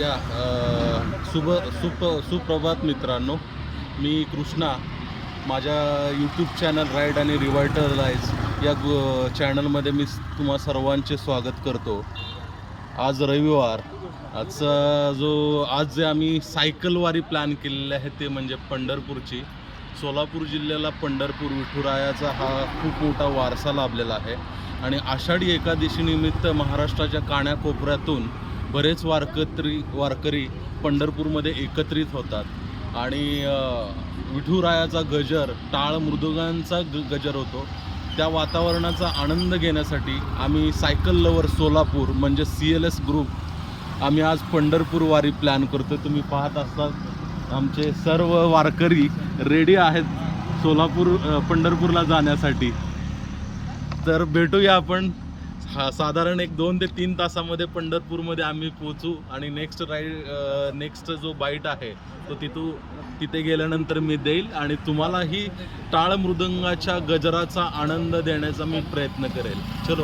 या अ, शुभ सुप सुप्रभात मित्रांनो. मी कृष्णा. माझ्या यूट्यूब चॅनल राईड आणि रिवायटलाइज या चॅनलमध्ये मी तुम्हा सर्वांचे स्वागत करतो. आज रविवार. आजचा जो आज जे आम्ही सायकलवारी प्लॅन केलेले आहे ते म्हणजे पंढरपूरची. सोलापूर जिल्ह्याला पंढरपूर विठुरायाचा हा खूप मोठा वारसा लाभलेला आहे. आणि आषाढी एकादशीनिमित्त महाराष्ट्राच्या काण्याकोपऱ्यातून बरेच वारकत्री वारकरी पंढरपूरमध्ये एकत्रित होतात. आणि विठुरायाचा गजर टाळ मृदुगांचा ग गजर होतो. त्या वातावरणाचा आनंद घेण्यासाठी आम्ही सायकल लवर सोलापूर म्हणजे सी एल एस ग्रुप आम्ही आज पंढरपूर वारी प्लॅन करतो तुम्ही पाहत असतात आमचे सर्व वारकरी रेडी आहेत सोलापूर पंढरपूरला जाण्यासाठी. तर भेटूया आपण. हा साधारण एक दोन ते तीन तासामध्ये पंढरपूरमध्ये आम्ही पोचू आणि नेक्स्ट राईड नेक्स्ट जो बाईट आहे तो तिथू तिथे गेल्यानंतर मी देईल आणि तुम्हालाही टाळ मृदंगाच्या गजराचा आनंद देण्याचा मी प्रयत्न करेल. चलो.